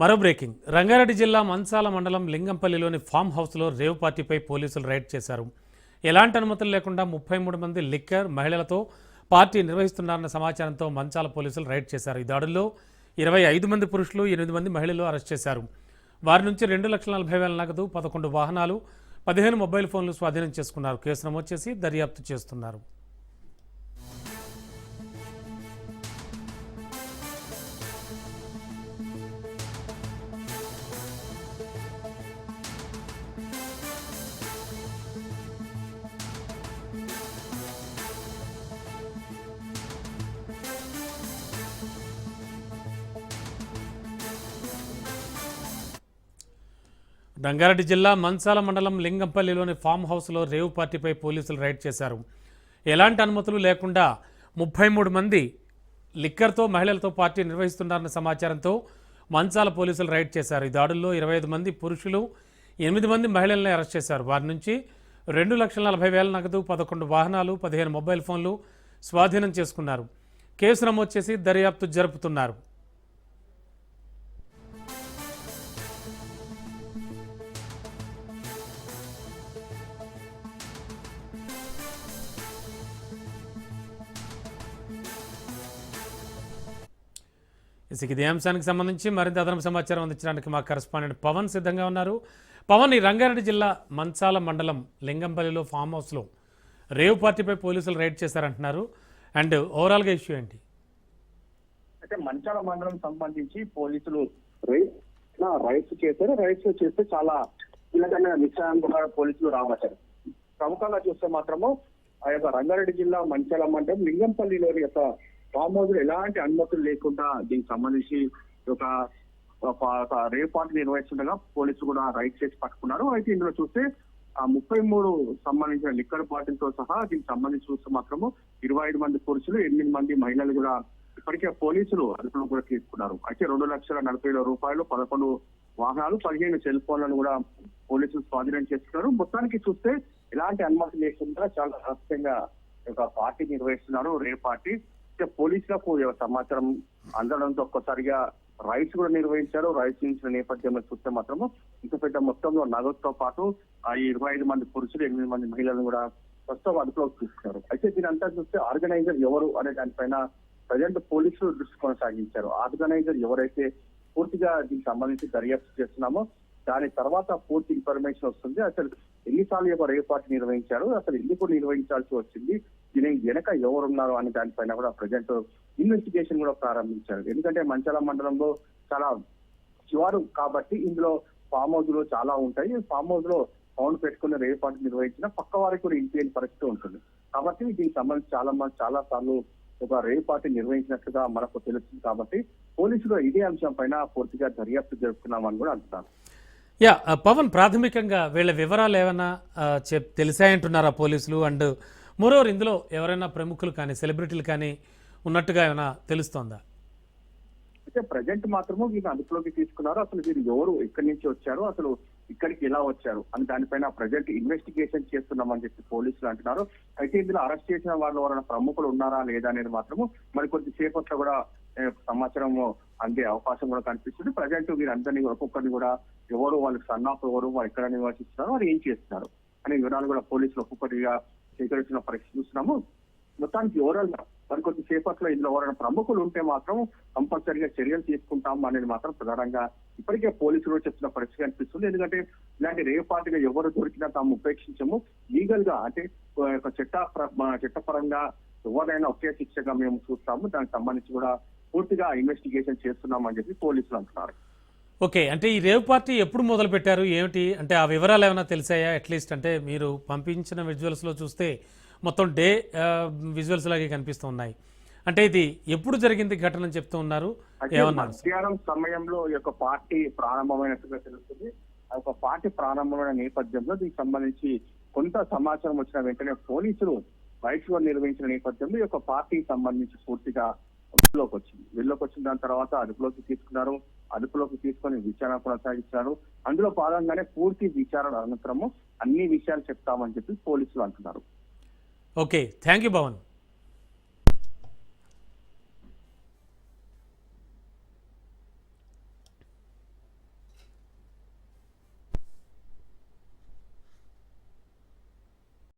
మరో బ్రేకింగ్. రంగారెడ్డి జిల్లా మంచాల మండలం లింగంపల్లిలోని ఫామ్ హౌస్లో రేవ్ పార్టీపై పోలీసులు రైడ్ చేశారు. ఎలాంటి అనుమతులు లేకుండా ముప్పై మూడు మంది లిక్కర్ మహిళలతో పార్టీ నిర్వహిస్తున్నారన్న సమాచారంతో మంచాల పోలీసులు రైడ్ చేశారు. ఈ దాడుల్లో ఇరవై ఐదు మంది పురుషులు ఎనిమిది మంది మహిళలు అరెస్ట్ చేశారు. వారి నుంచి రెండు లక్షల నలభై వేల నగదు పదకొండు వాహనాలు పదిహేను మొబైల్ ఫోన్లు స్వాధీనం చేసుకున్నారు. కేసు నమోదు చేసి దర్యాప్తు చేస్తున్నారు. రంగారెడ్డి జిల్లా మంచాల మండలం లింగంపల్లిలోని ఫామ్ హౌస్లో రేవు పార్టీపై పోలీసులు రైడ్ చేశారు. ఎలాంటి అనుమతులు లేకుండా ముప్పై మూడు మంది లిక్కర్తో మహిళలతో పార్టీ నిర్వహిస్తున్నారన్న సమాచారంతో మంచాల పోలీసులు రైడ్ చేశారు. ఈ దాడుల్లో ఇరవై ఐదు మంది పురుషులు ఎనిమిది మంది మహిళల్ని అరెస్ట్ చేశారు. వారి నుంచి రెండు లక్షల నలభై వేల నగదు పదకొండు వాహనాలు పదిహేను మొబైల్ ఫోన్లు స్వాధీనం చేసుకున్నారు. కేసు నమోదు చేసి దర్యాప్తు జరుపుతున్నారు. ఇసుక ఇదే అంశానికి సంబంధించి మరింత అదనపు సమాచారం అందించడానికి మా కరస్పాండెంట్ పవన్ సిద్ధంగా ఉన్నారు. పవన్ ఈ రంగారెడ్డి జిల్లా మంచాల మండలం లింగంపల్లిలో ఫామ్ హౌస్లో రేవ్ పార్టీపై పోలీసులు రైడ్ చేశారంటున్నారు. అండ్ ఓవరాల్గా ఇష్యూ ఏంటి? అయితే మంచాల మండలం సంబంధించి పోలీసులు రైస్ రైడ్స్ చేశారు. రైడ్స్ చేస్తే చాలా కీలకమైన విషయాన్ని కూడా పోలీసులు రాబట్టారు ప్రముఖంగా చూస్తే మాత్రము ఆ యొక్క రంగారెడ్డి జిల్లా మంచాల మండలం లింగంపల్లిలోని యొక్క ఫామ్ హౌస్ ఎలాంటి అనుమతులు లేకుండా దీనికి సంబంధించి ఒక ఒక రేవ్ పార్టీ నిర్వహిస్తుండగా పోలీసులు కూడా రైడ్ చేసి పట్టుకున్నారు. అయితే ఇందులో చూస్తే ఆ ముప్పై మూడు సంబంధించిన లిక్కర్ పార్టీలతో సహా దీనికి సంబంధించి చూస్తే మాత్రము ఇరవై ఐదు మంది పురుషులు ఎనిమిది మంది మహిళలు కూడా ఇప్పటికే పోలీసులు అదుపులో కూడా తీసుకున్నారు. అయితే రెండు లక్షల నలభై వేల రూపాయలు పదకొండు వాహనాలు పదిహేను సెల్ ఫోన్లను కూడా పోలీసులు స్వాధీనం చేసుకున్నారు. మొత్తానికి చూస్తే ఎలాంటి అనుమతి లేకుండా చాలా రహస్యంగా ఒక పార్టీ నిర్వహిస్తున్నారు రే పార్టీ. పోలీసులకు సమాచారం అందడంతో ఒక్కసారిగా రైడ్స్ కూడా నిర్వహించారు. రైడ్స్ నుంచి నేపథ్యంలో చూస్తే మాత్రము ఇంత పెద్ద మొత్తంలో నగదుతో పాటు ఆ ఇరవై ఐదు మంది పురుషులు ఎనిమిది మంది మహిళలను కూడా ప్రస్తుతం అదుపులోకి తీసుకున్నారు. అయితే దీని అంతా చూస్తే ఆర్గనైజర్ ఎవరు అనే దానిపైన ప్రజెంట్ పోలీసులు దృష్టి కొనసాగించారు. ఆర్గనైజర్ ఎవరైతే పూర్తిగా దీనికి సంబంధించి దర్యాప్తు చేస్తున్నామో దాని తర్వాత పూర్తి ఇన్ఫర్మేషన్ వస్తుంది. అసలు ఎన్నిసార్లు యొక్క రేవ్ పార్టీ నిర్వహించారు అసలు ఎందుకు నిర్వహించాల్సి వచ్చింది దీని వెనక ఎవరున్నారు అనే దానిపైన కూడా ప్రజెంట్ ఇన్వెస్టిగేషన్ కూడా ప్రారంభించారు. ఎందుకంటే మంచాల మండలంలో చాలా శివారు కాబట్టి ఇందులో ఫామ్ హౌస్లో చాలా ఉంటాయి. ఫామ్ హౌస్లో పౌండ్ పెట్టుకుని రేవ్ నిర్వహించిన పక్క వారికి కూడా ఇంటి పరిస్థితి ఉంటుంది. కాబట్టి దీనికి సంబంధించి చాలా మంది చాలా సార్లు ఒక రేవ్ పార్టీ నిర్వహించినట్లుగా మనకు తెలుస్తుంది కాబట్టి పోలీసులు ఇదే అంశం పైన పూర్తిగా దర్యాప్తు జరుపుతున్నామని కూడా అంటున్నారు. యా పవన్ ప్రాథమికంగా వీళ్ళ వివరాలు ఏమైనా చెప్ తెలిసాయంటున్నారా పోలీసులు? అండ్ మోరోవర్ ఇందులో ఎవరైనా ప్రముఖులు కానీ సెలబ్రిటీలు కానీ ఉన్నట్టుగా ఏమైనా తెలుస్తోందా? అయితే ప్రజెంట్ మాత్రము వీళ్ళు అదుపులోకి తీసుకున్నారు. అసలు వీరు ఎవరు? ఎక్కడి నుంచి వచ్చారు? అసలు ఇక్కడికి ఎలా వచ్చారు? అని దానిపైన ప్రజెంట్ ఇన్వెస్టిగేషన్ చేస్తున్నామని చెప్పి పోలీసులు అంటున్నారు. అయితే ఇందులో అరెస్ట్ చేసిన వాళ్ళు ఎవరైనా ప్రముఖులు ఉన్నారా లేదా అనేది మాత్రము మరి కొద్ది సేపట్లో కూడా సమాచారం అందే అవకాశం కూడా కనిపిస్తుంది. ప్రజెంట్ వీరందరినీ ఒక్కొక్కరిని కూడా ఎవరు వాళ్ళకి సన్ ఆఫ్ ఎవరు వాళ్ళు ఎక్కడ నివాసిస్తున్నారు వారు ఏం చేస్తున్నారు అనే వివరాలు కూడా పోలీసులు ఒక్కొక్కటిగా సేకరించిన పరిస్థితి చూస్తున్నాము మొత్తానికి ఓవరాల్గా మరి కొద్ది సేపట్లో ఇందులో ఎవరైనా ప్రముఖులు ఉంటే మాత్రం కంపల్సరీగా చర్యలు తీసుకుంటాం అనేది మాత్రం ప్రధానంగా ఇప్పటికే పోలీసులు చెప్తున్న పరిస్థితి అనిపిస్తుంది ఎందుకంటే ఇలాంటి రేపాటిగా ఎవరు దొరికినా తాము ఉపేక్షించము. లీగల్గా అంటే ఒక చట్ట చట్టపరంగా ఎవరైనా ఒకే శిక్షగా మేము చూస్తాము. దానికి సంబంధించి కూడా పూర్తిగా ఇన్వెస్టిగేషన్ చేస్తున్నామని చెప్పి పోలీసులు అంటున్నారు. ఓకే అంటే ఈ రేవ్ పార్టీ ఎప్పుడు మొదలు పెట్టారు ఏమిటి? అంటే ఆ వివరాలు ఏమైనా తెలిసాయా? అట్లీస్ట్ అంటే మీరు పంపించిన విజువల్స్లో చూస్తే మొత్తం డే విజువల్స్ లాగే కనిపిస్తున్నాయి అంటే ఇది ఎప్పుడు జరిగింది ఘటన అని చెప్తూ ఉన్నారు? మధ్యాహ్నం సమయంలో ఈ యొక్క పార్టీ ప్రారంభమైనట్టుగా తెలుస్తుంది. ఆ యొక్క పార్టీ ప్రారంభమైన నేపథ్యంలో దీనికి సంబంధించి కొంత సమాచారం వచ్చిన వెంటనే పోలీసులు రైట్స్ నిర్వహించిన నేపథ్యంలో ఈ యొక్క పార్టీకి సంబంధించి పూర్తిగా వెలుగులోకి వచ్చింది. వెలుగులోకి వచ్చిన దాని తర్వాత అదుపులోకి తీసుకున్నారు. అదుపులోకి తీసుకొని విచారణ కొనసాగించారు. అందులో భాగంగానే పూర్తి విచారణ అనంతరము అన్ని విషయాలు చెప్తామని చెప్పి పోలీసులు అంటున్నారు. ఓకే. Thank you Bhavan.